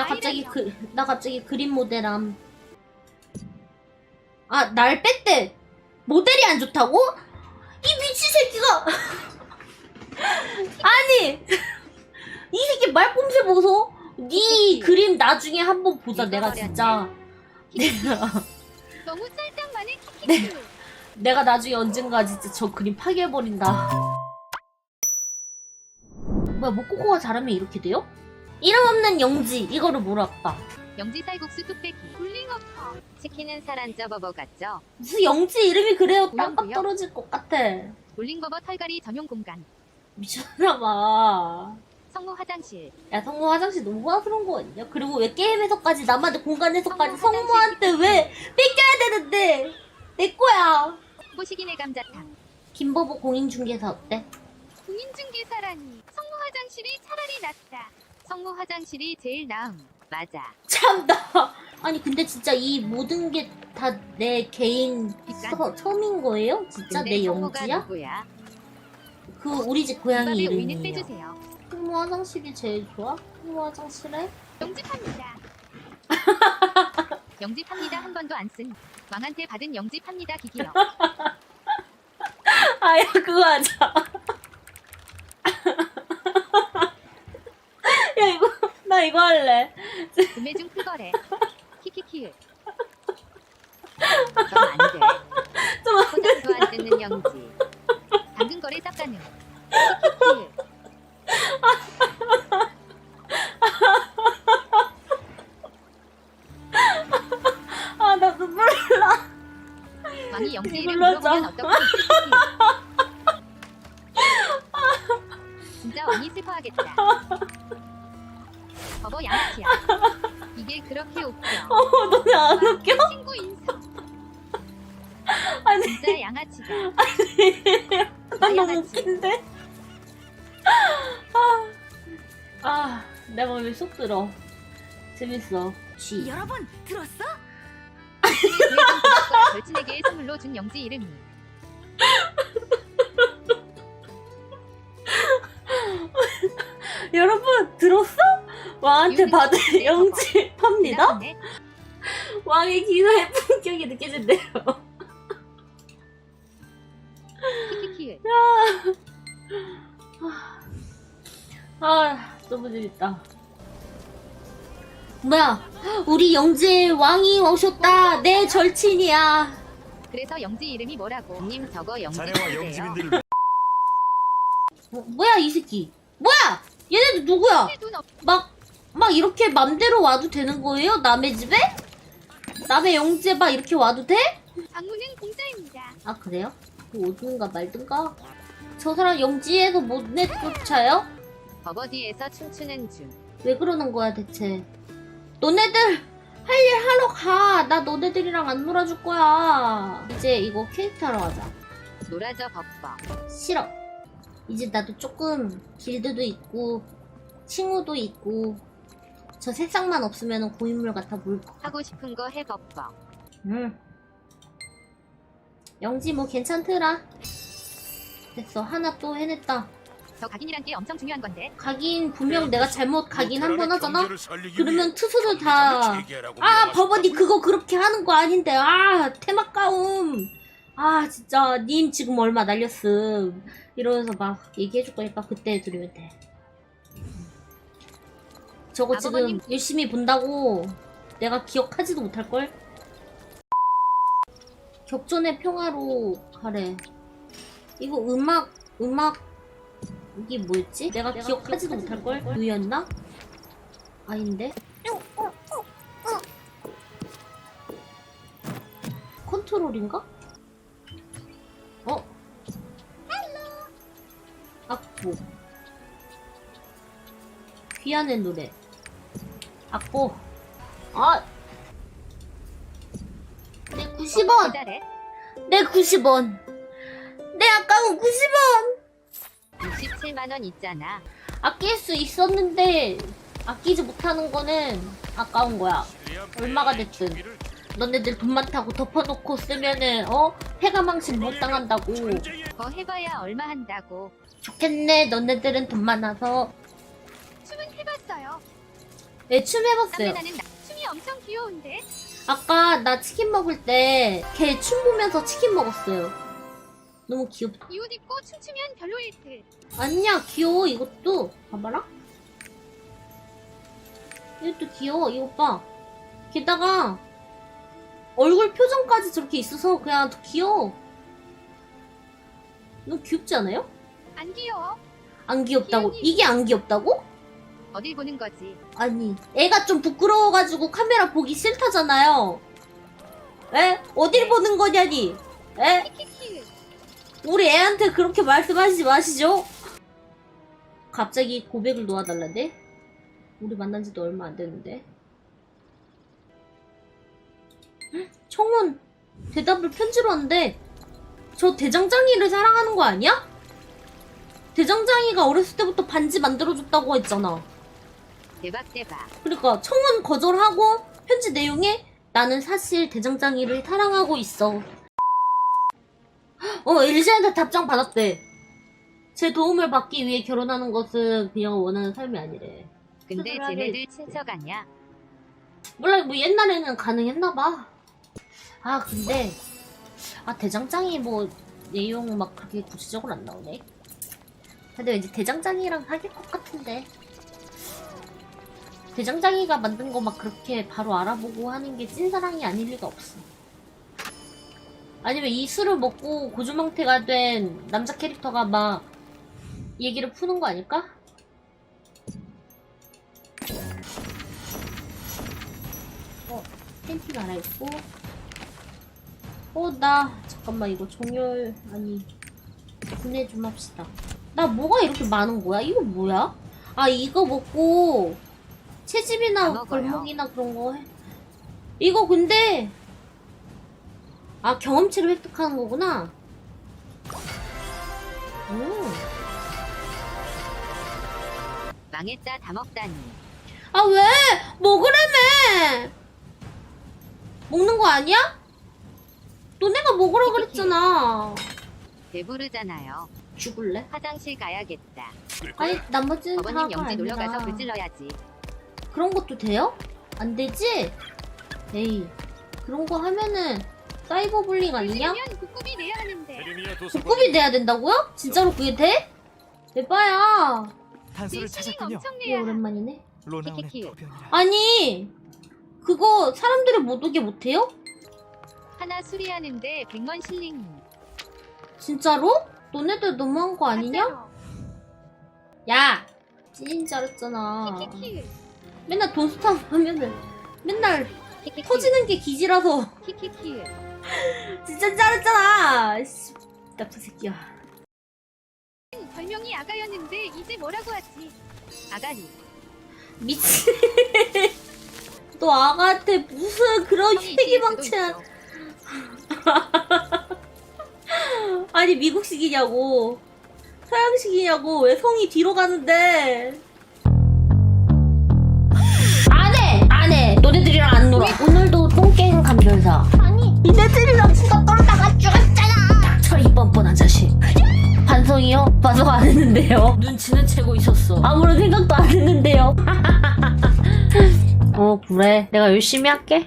나 갑자기 그, 나 갑자기 그림 모델함. 아, 날 뺐대. 모델이 안 좋다고? 이 미친 새끼가. 아니, 이 새끼 말꼼새 보소. 네 그림 나중에 한번 보자. 내가 진짜. 내가, 너무 짤딱만해 키키키. 네. 내가 나중에 언젠가 진짜 저 그림 파괴해버린다. 뭐야, 모코코가 잘하면 이렇게 돼요? 이름 없는 영지. 이거를 아까. 영지 쌀국수 뚝배기. 굴링어퍼. 치킨은 살안 쪄버버 같죠? 무슨 영지 이름이 그래요? 땅값? 떨어질 것 같아. 굴링버버 털갈이 전용 공간. 미쳤나봐. 성모 화장실. 야, 성모 화장실 너무 화스러운 거 아니냐? 그리고 왜 게임에서까지 남한테 공간에서까지 성모 성모한테 왜 뺏겨야 되는데? 내 거야. 호식이네 감자탕. 김버버 공인중개사 어때? 공인중개사라니. 성모 화장실이 차라리 낫다. 성모 화장실이 제일 나음. 맞아. 참나. 아니 근데 진짜 이 모든 게 다 내 개인. 서, 처음인 거예요? 진짜 근데 내 영지야? 누구야? 그 우리 집 고양이 밥에 오이는 이름이에요. 빼주세요. 성모 화장실이 제일 좋아? 성모 화장실에? 영집합니다. 영집합니다 한 번도 안 쓴. 왕한테 받은 영집합니다 기기요. 아야 그거 하자. 야 이거 나 이거 할래. 구매 중 풀거래. 키키키. 그럼 안 돼. 좀 포장도 안 뜯는 영지. 당근 거래 쌉 가능. 키키키. 아, 나 눈물 나. 왕이 영지 이름. 물어보면 어떡해 키키키. 진짜 왕이 슬퍼하겠다. 버버 양아치야. 이게 그렇게 웃겨. 어, 너네 안 웃겨? 친구 인성. 아니, 진짜 양아치다. 난 너무 양아치. 웃긴데? 아, 아, 내 몸에 쏙 들어. 재밌어. 쥐. 여러분 들었어? 절친에게 선물로 준 영지 이름이. 여러분, 들었어? 왕한테 받은 씨, 영지 팝니다? 왕의 기사의 품격이 느껴진대요. 키키키. 아, 너무 재밌다. 뭐야, 우리 영지의 왕이 오셨다. 내 절친이야. 그래서 영지 이름이 뭐라고? 님 저거 영지 자네와? 영지민들을 뭐, 뭐야, 이 새끼. 뭐야! 얘네들 누구야? 막, 막 이렇게 맘대로 와도 되는 거예요? 남의 집에? 남의 영지에 막 이렇게 와도 돼? 방문은 공짜입니다. 아, 그래요? 뭐 오든가 말든가? 저 사람 영지에서 못 내쫓아요? 버버디에서 춤추는 중. 왜 그러는 거야, 대체? 너네들 할 일 하러 가. 나 너네들이랑 안 놀아줄 거야. 이제 이거 캐릭터 하러 가자. 놀아줘 버버. 싫어. 이제 나도 조금 길드도 있고 친구도 있고 저 새싹만 없으면 고인물 같아 보일 거. 하고 싶은 거해 버버. 응. 영지 뭐 괜찮더라. 됐어. 하나 또 해냈다. 저 각인이란 게 엄청 중요한 건데. 가긴 분명 내가 잘못 가긴 한번 하잖아. 그러면 그러면 투수들 다 아, 버버니 그거 그렇게 하는 거 아닌데. 아, 테마까움. 아, 진짜 님 지금 얼마 날렸음. 이러면서 막 얘기해줄 거니까 그때 들으면 돼. 저거 아, 지금 버버님. 열심히 본다고 내가 기억하지도 못할걸? 격전의 평화로 가래. 이거 음악, 음악, 이게 뭐였지? 내가, 기억하지도 못할걸? 누였나? 아닌데? 컨트롤인가? 어? 악보 귀한의 노래 악보 아! 내 90원! 기다래. 내 90원! 내 아까운 90원! 67만 원 있잖아. 아낄 수 있었는데 아끼지 못하는 거는 아까운 거야 얼마가 됐든. 너네들 돈 많다고 덮어놓고 쓰면은 어? 폐가 망신 못 당한다고 더 해봐야 얼마 한다고. 좋겠네 너네들은 돈 많아서 해봤어요. 네, 춤 해봤어요. 나 춤이 엄청 귀여운데. 아까 나 치킨 먹을 때 걔 춤 보면서 치킨 먹었어요. 너무 귀엽다. 이옷 입고 춤추면 별로일 듯. 아니야, 귀여워, 이것도. 봐봐라. 이것도 귀여워, 이거 봐. 게다가, 얼굴 표정까지 저렇게 있어서 그냥 더 귀여워. 너무 귀엽지 않아요? 안 귀여워. 안 귀엽다고? 이게 안 귀엽다고? 어딜 보는 거지? 아니, 애가 좀 부끄러워가지고 카메라 보기 싫다잖아요. 에? 어딜 보는 거냐니? 에? 우리 애한테 그렇게 말씀하시지 마시죠. 갑자기 고백을 놓아달란데? 우리 만난 지도 얼마 안 됐는데. 헉, 청혼 대답을 편지로 한대. 저 대장장이를 사랑하는 거 아니야? 대장장이가 어렸을 때부터 반지 만들어줬다고 했잖아. 대박 대박. 그러니까 청혼 거절하고 편지 내용에 나는 사실 대장장이를 사랑하고 있어. 어 엘리자한테 답장 받았대. 제 도움을 받기 위해 결혼하는 것은 그녀가 원하는 삶이 아니래. 근데 쟤네들. 친척 아니야? 몰라 뭐 옛날에는 가능했나 봐. 아 근데 아 대장장이 뭐 내용 막 그렇게 구체적으로 안 나오네. 근데 왠지 대장장이랑 사귈 것 같은데. 대장장이가 만든 거 막 그렇게 바로 알아보고 하는 게 찐사랑이 아닐 리가 없어. 아니면 이 술을 먹고 고주망태가 된 남자 캐릭터가 막 얘기를 푸는 거 아닐까? 어, 팬티 갈아입고. 어, 나, 잠깐만, 이거 종열, 아니, 분해 좀 합시다. 나 뭐가 이렇게 많은 거야? 이거 뭐야? 아, 이거 먹고, 다 채집이나. 골목이나 그런 거 해. 이거 근데, 아, 경험치를 획득하는 거구나. 음. 망했다 다 먹다니. 아, 왜? 먹으래매! 먹는 거 아니야? 너네가 먹으라 그랬잖아. 배부르잖아요. 죽을래? 화장실 가야겠다. 아니, 나머지는 다 어머님 영지. 놀러 가서 불 질러야지. 그런 것도 돼요? 안 되지? 에이, 그런 거 하면은 사이버 불링 아니냐? 면 국급이 내야 하는데. 국급이 돼야 된다고요? 진짜로 그게 돼? 대봐야. 단서를 딜링 찾았군요. 엄청 이게 내야. 함. 오랜만이네. 키키키. 도변이라. 아니, 그거 사람들이 못 오게 못해요? 하나 수리하는데 100만 실링. 진짜로? 너네들 너무한 거 아니냐? 야! 찐인 줄 알았잖아. 키키키. 맨날 돈스타 하면은 맨날 키키키. 터지는 게 기지라서 키키키. 진짜 잘했잖아. 씨, 나쁜 새끼야. 별명이 아가였는데 이제 뭐라고 하지? 아가리. 미친. 너 아가한테 무슨 그런 성이 있어. 아니 미국식이냐고 서양식이냐고 왜 성이 뒤로 가는데 니네들이랑 수다 떨다가 죽었잖아. 닥쳐 이 뻔뻔한 자식. 반성이요? 반성 안 했는데요? 눈치는 채고 있었어. 아무런 생각도 안 했는데요. 어 그래. 내가 열심히 할게